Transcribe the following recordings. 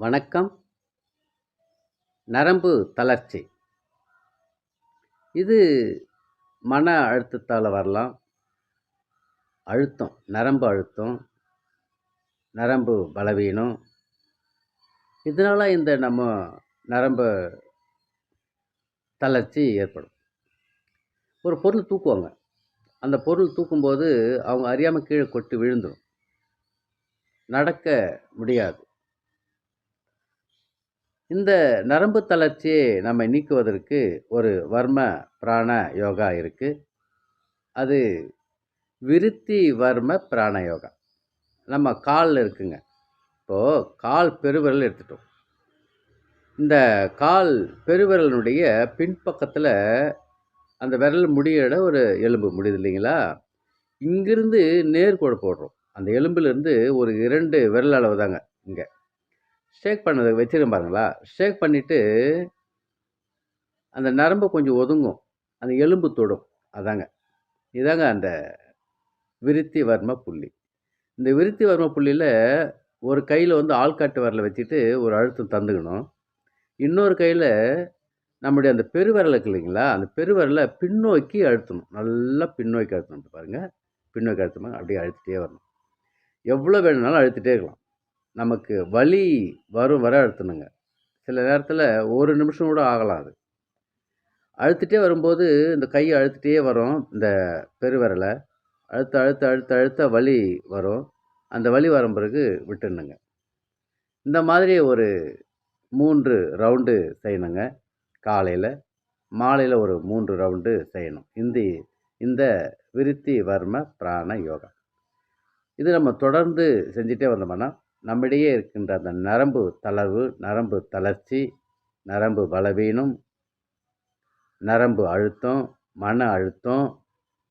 வணக்கம். நரம்பு தளர்ச்சி. இது மன அழுத்தத்தால் வரலாம். அழுத்தம் நரம்பு அழுத்தம் நரம்பு பலவீனம். இதனால் இந்த நம்ம நரம்பு தளர்ச்சி ஏற்படும். ஒரு பொருள் தூக்குவாங்க. அந்த பொருள் தூக்கும்போது அவங்க அறியாமல் கீழே கொட்டு விழுந்துடும் நடக்க முடியாது. இந்த நரம்பு தளர்ச்சியை நம்ம நீக்குவதற்கு ஒரு வர்ம பிராண யோகா இருக்குது அது விருத்தி வர்ம பிராண யோகா. நம்ம காலில் இருக்குங்க. இப்போது கால் பெருவிரல் எடுத்துட்டோம். இந்த கால் பெருவிரலினுடைய பின்பக்கத்தில் அந்த விரல் முடியோட ஒரு எலும்பு. முடியுது இல்லைங்களா? இங்கிருந்து நேர்கோடு போடுறோம். அந்த எலும்புலேருந்து ஒரு இரண்டு விரல் அளவு தாங்க இங்கே. ஷேக் பண்ணதை வச்சிருக்கேன் பாருங்களா? ஷேக் பண்ணிவிட்டு அந்த நரம்பு கொஞ்சம் ஒதுங்கும். அந்த எலும்பு தொடும். அதாங்க. இதாங்க அந்த விருத்தி வர்ம புள்ளி. இந்த விருத்தி வர்ம புள்ளியில் ஒரு கையில் வந்து ஆள்காட்டு வரலை வச்சுட்டு ஒரு அழுத்தம் தந்துக்கணும். இன்னொரு கையில் நம்முடைய அந்த பெருவிரல் இருக்கு இல்லைங்களா? அந்த பெருவிரலை பின்னோக்கி அழுத்தணும். நல்லா பின்னோக்கி அழுத்தணும். பாருங்கள் பின்னோக்கி அழுத்தமாக அப்படியே அழுத்திட்டே வரணும். எவ்வளோ வேணும்னாலும் அழுத்திட்டே இருக்கலாம். நமக்கு வலி வரும் வர அழுத்தணுங்க. சில நேரத்தில் ஒரு நிமிஷம் கூட ஆகலாம் அது. அழுத்திட்டே வரும்போது இந்த கையை அழுத்திட்டே வரும் இந்த பெருவிரலை. அழுத்த அழுத்த அழுத்த அழுத்த வலி வரும். அந்த வலி வரும் பிறகு விட்டுணுங்க இந்த மாதிரி ஒரு மூன்று ரவுண்டு செய்யணுங்க. காலையில் மாலையில் ஒரு மூன்று ரவுண்டு செய்யணும். இந்த இந்த விருத்தி வர்ம பிராண யோகா இது நம்ம தொடர்ந்து செஞ்சிட்டே வந்தோம்னா நம்மிடையே இருக்கின்ற அந்த நரம்பு தளர்வு நரம்பு தளர்ச்சி நரம்பு பலவீனம் நரம்பு அழுத்தம் மன அழுத்தம்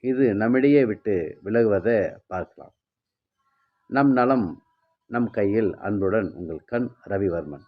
இது நம்மிடையே விட்டு விலகுவதை பார்க்கலாம். நம் நலம் நம் கையில் அன்புடன் உங்கள் கண் ரவிவர்மன்.